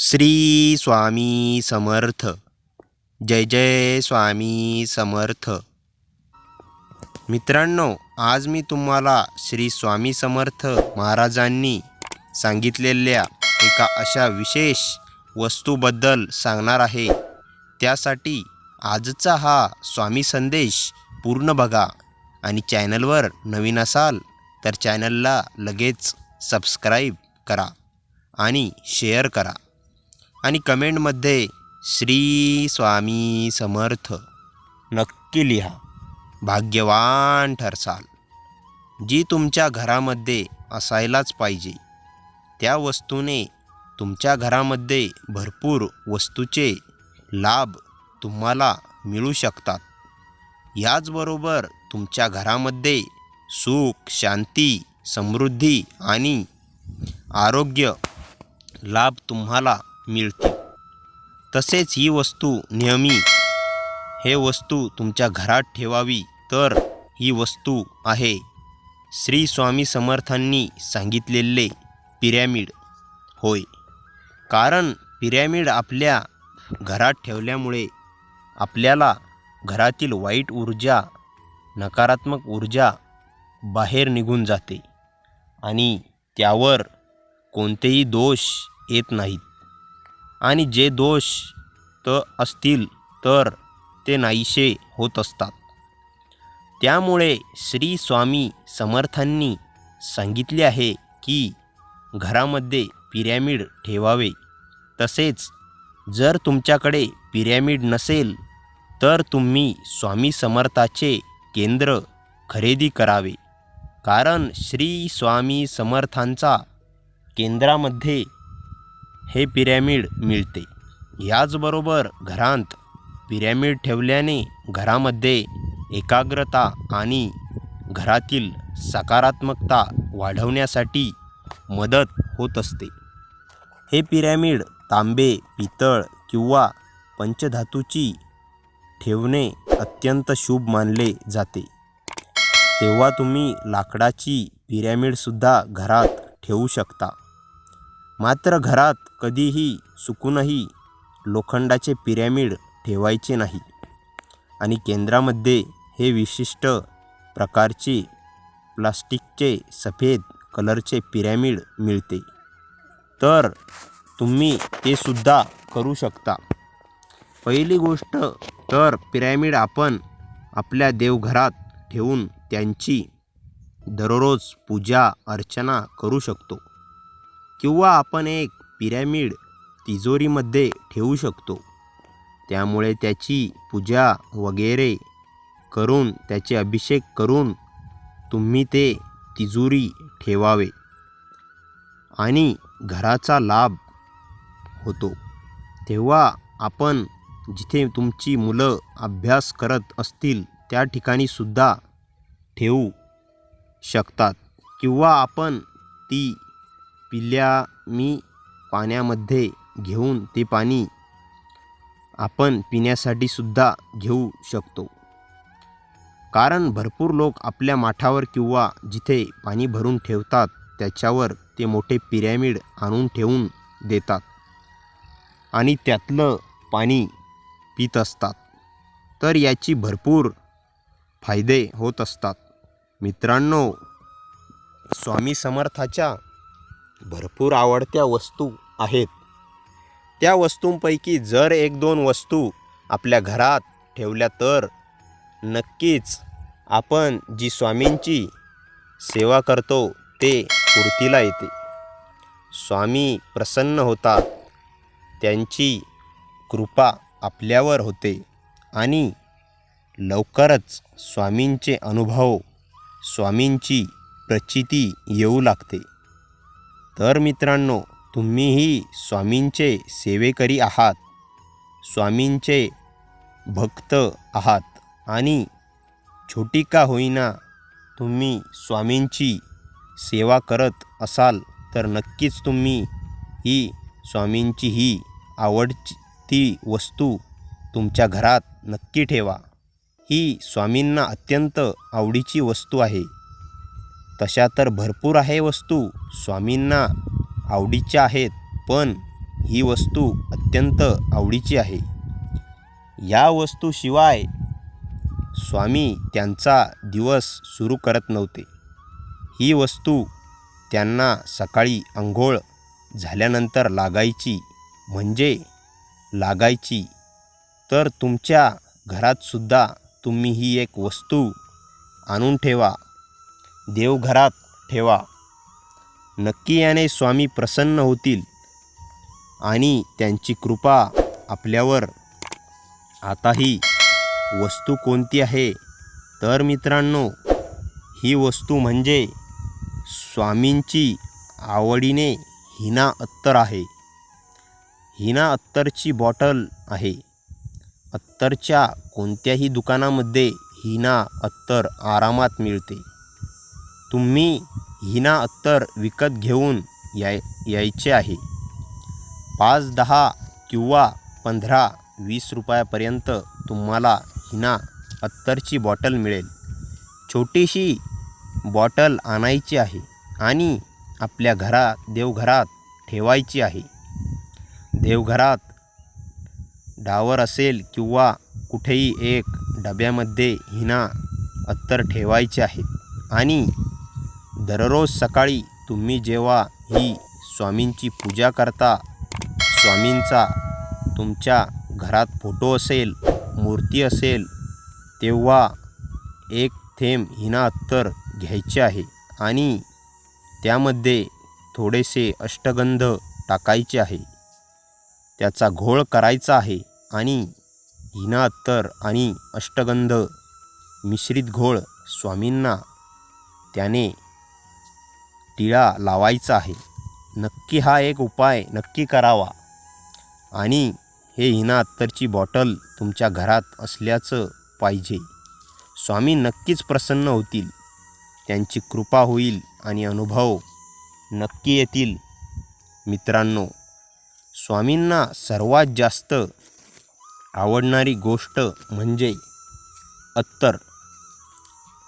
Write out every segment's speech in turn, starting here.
श्री स्वामी समर्थ. जय जय स्वामी समर्थ. मित्रांनो आज मी तुम्हाला श्री स्वामी समर्थ महाराजांनी सांगितलेल्या एका अशा विशेष वस्तूबद्दल सांगणार आहे. त्यासाठी आजचा हा स्वामी संदेश पूर्ण बघा आणि चॅनलवर नवीन असाल तर चॅनलला लगेच सबस्क्राईब करा आणि शेअर करा. आणि कमेंटमध्ये श्री स्वामी समर्थ. नक्की लिहा. भाग्यवान ठरसाल. जी तुमच्या घरामध्ये असायलाच पाहिजे त्या वस्तूने तुमच्या घरामध्ये भरपूर वस्तूचे लाभ तुम्हाला मिळू शकतात. याचबरोबर तुमच्या घरामध्ये सुख शांती समृद्धी आणि आरोग्य लाभ तुम्हाला मिळते तसेच ही वस्तू नेहमी हे वस्तू तुमच्या घरात ठेवावी तर ही वस्तू आहे. श्री स्वामी समर्थांनी सांगितलेले पिरॅमिड. होय. कारण पिरॅमिड आपल्या घरात ठेवल्यामुळे आपल्याला घरातील वाईट ऊर्जा नकारात्मक ऊर्जा बाहेर निघून जाते आणि त्यावर कोणतेही दोष येत नाहीत. आणि जे दोष तर असतील तर ते नाहीसे होत असतात. त्यामुळे श्री स्वामी समर्थांनी सांगितले आहे की घरामध्ये पिरॅमिड ठेवावे. तसेच जर तुमच्याकडे पिरॅमिड नसेल तर तुम्ही स्वामी समर्थाचे केंद्र खरेदी करावे. कारण श्री स्वामी समर्थांचा केंद्रामध्ये हे पिरॅमिड मिळते. याचबरोबर घरात पिरॅमिड ठेवल्याने घरामध्ये एकाग्रता आणि घरातील सकारात्मकता वाढवण्यासाठी मदत होत असते. हे पिरॅमिड तांबे पितळ किंवा पंचधातूची ठेवणे अत्यंत शुभ मानले जाते. तेव्हा तुम्ही लाकडाची पिरॅमिडसुद्धा घरात ठेवू शकता. मात्र घरात कधीही चुकूनही लोखंडाचे पिरॅमिड ठेवायचे नाही. आणि केंद्रामध्ये हे विशिष्ट प्रकारचे प्लास्टिकचे सफेद कलरचे पिरॅमिड मिळते. तर तुम्ही ते सुद्धा करू शकता. पहिली गोष्ट तर पिरॅमिड आपण आपल्या देवघरात ठेवून त्यांची दररोज पूजा अर्चना करू शकतो. किंवा आपण एक पिरॅमिड तिजोरीमध्ये ठेवू शकतो. त्यामुळे त्याची पूजा वगैरे करून त्याचे अभिषेक करून तुम्ही ते तिजोरी ठेवावे आणि घराचा लाभ होतो. तेव्हा आपण जिथे तुमची मुलं अभ्यास करत असतील त्या ठिकाणी सुद्धा ठेवू शकतात. किंवा आपण ती पिल्या मी पाण्यामध्ये घेऊन ते पाणी आपण पिण्यासाठी सुद्धा घेऊ शकतो. कारण भरपूर लोक आपल्या माठावर किंवा जिथे पाणी भरून ठेवतात त्याच्यावर ते मोठे पिरॅमिड आणून ठेवून देतात आणि त्यातलं पाणी पित असतात. तर याची भरपूर फायदे होत असतात. मित्रांनो स्वामी समर्थाच्या भरपूर आवडत्या वस्तू आहेत. त्या वस्तूंपैकी जर एक दोन वस्तू आपल्या घरात ठेवल्या तर नक्कीच आपण जी स्वामींची सेवा करतो ते पूर्तीला येते. स्वामी प्रसन्न होतात. त्यांची कृपा आपल्यावर होते आणि लवकरच स्वामींचे अनुभव स्वामींची प्रचिती येऊ लागते. तर मित्रांनो तुम्हीही स्वामींचे सेवेकरी आहात. स्वामींचे भक्त आहात. आणि छोटी का होईना तुम्ही स्वामींची सेवा करत असाल तर नक्कीच तुम्ही ही स्वामींची ही आवडती वस्तू तुमच्या घरात नक्की ठेवा. ही स्वामींना अत्यंत आवडीची वस्तू आहे. तशा तर भरपूर आहे वस्तू स्वामींना आवडीच्या आहेत पण ही वस्तू अत्यंत आवडीची आहे. या वस्तूशिवाय स्वामी त्यांचा दिवस सुरू करत नव्हते. ही वस्तू त्यांना सकाळी आंघोळ झाल्यानंतर लागायची म्हणजे लागायची. तर तुमच्या घरातसुद्धा तुम्ही ही एक वस्तू आणून ठेवा. देवघरात ठेवा. नक्की याने स्वामी प्रसन्न होतील आणि त्यांची कृपा आपल्यावर. आताही वस्तू कोणती आहे? तर मित्रांनो ही वस्तू म्हणजे स्वामींची आवडीने हिना अत्तर आहे. हिना अत्तरची बॉटल आहे. अत्तरच्या कोणत्याही दुकानामध्ये हिना अत्तर आरामात मिळते. तुम्ही हिना अत्तर विकत घेऊन याय यायचे आहे. पाच दहा किंवा पंधरा वीस रुपयापर्यंत तुम्हाला हिना अत्तरची बॉटल मिळेल. छोटीशी बॉटल आणायची आहे आणि आपल्या घरा देवघरात ठेवायची आहे. देवघरात डावर असेल किंवा कुठेही एक डब्यामध्ये हिना अत्तर ठेवायचे आहे आणि दररोज सकाळी तुम्ही जेव्हा ही स्वामींची पूजा करता स्वामींचा तुमच्या घरात फोटो असेल मूर्ती असेल तेव्हा एक थेंब हिना अत्तर घ्यायचे आहे आणि त्यामध्ये थोडेसे अष्टगंध टाकायचे आहे. त्याचा घोळ करायचा आहे आणि हिना अत्तर आणि अष्टगंध मिश्रित घोळ स्वामींना त्याने टिळा लावायचा आहे. नक्की हा एक उपाय नक्की करावा. आणि हे हिना अत्तरची बॉटल तुमच्या घरात असल्याचं पाहिजे. स्वामी नक्कीच प्रसन्न होतील. त्यांची कृपा होईल आणि अनुभव नक्की येतील. मित्रांनो स्वामींना सर्वात जास्त आवडणारी गोष्ट म्हणजे अत्तर.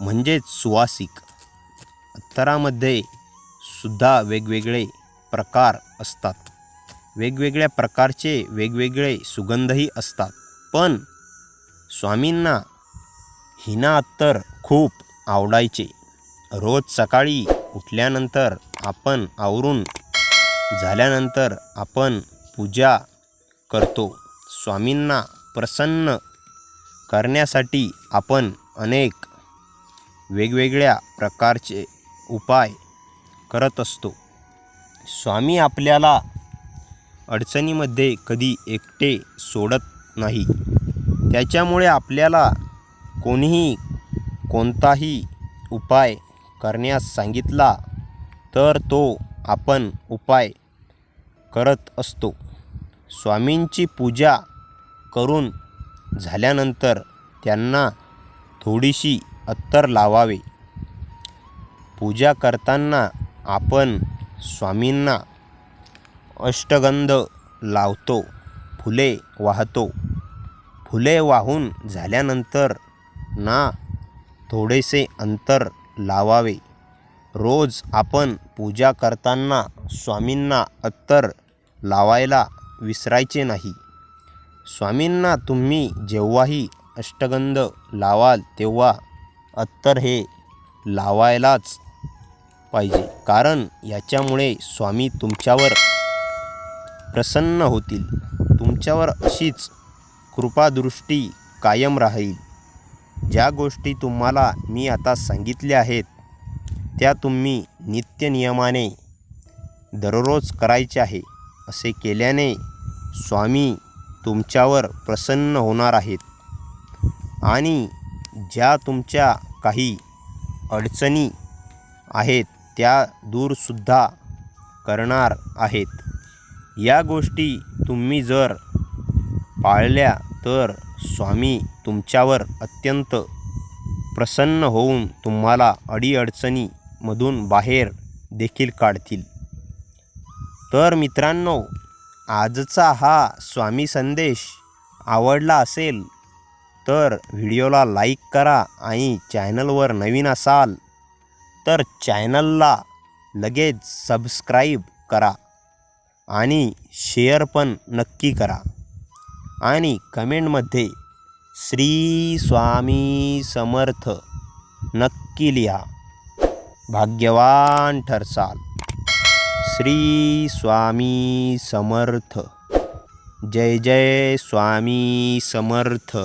म्हणजेच सुवासिक. अत्तरामध्ये सुद्धा वेगवेगळे प्रकार असतात. वेगवेगळ्या प्रकारचे वेगवेगळे सुगंधही असतात. पण स्वामींना हिना अत्तर खूप आवडायचे. रोज सकाळी उठल्यानंतर आपण आवरून झाल्यानंतर आपण पूजा करतो. स्वामींना प्रसन्न करण्यासाठी आपण अनेक वेगवेगळ्या प्रकारचे उपाय करत असतो. स्वामी आपल्याला अडचणीमध्ये कधी एकटे सोडत नाही. त्याच्यामुळे आपल्याला कोणीही कोणताही उपाय करण्यास सांगितला तर तो आपण उपाय करत असतो. स्वामींची पूजा करून झाल्यानंतर त्यांना थोडीशी अत्तर लावावे. पूजा करताना आपण स्वामींना अष्टगंध लावतो फुले वाहतो. फुले वाहून झाल्यानंतर ना थोडेसे अंतर लावावे. रोज आपण पूजा करताना स्वामींना अत्तर लावायला विसरायचे नाही. स्वामींना तुम्ही जेव्हाही अष्टगंध लावाल तेव्हा अत्तर हे लावायलाच पाहिजे. कारण याच्यामुळे स्वामी तुमच्यावर प्रसन्न होतील. तुमच्यावर अशीच कृपादृष्टी कायम राहील. ज्या गोष्टी तुम्हाला मी आता सांगितल्या आहेत त्या तुम्ही नित्यनियमाने दररोज करायचे आहे असे केल्याने स्वामी तुमच्यावर प्रसन्न होणार आहेत. आणि ज्या तुमच्या काही अडचणी आहेत त्या दूरसुद्धा करणार आहेत. या गोष्टी तुम्ही जर पाळल्या तर स्वामी तुमच्यावर अत्यंत प्रसन्न होऊन तुम्हाला अडीअडचणीमधून बाहेर देखील काढतील. तर मित्रांनो आजचा हा स्वामी संदेश आवडला असेल तर व्हिडिओला लाईक करा आणि चॅनलवर नवीन असाल तर चॅनलला लगेच सबस्क्राईब करा आणि शेअर पण नक्की करा. आणि कमेंटमध्ये श्री स्वामी समर्थ नक्की लिहा. भाग्यवान ठरसाल. श्री स्वामी समर्थ. जय जय स्वामी समर्थ.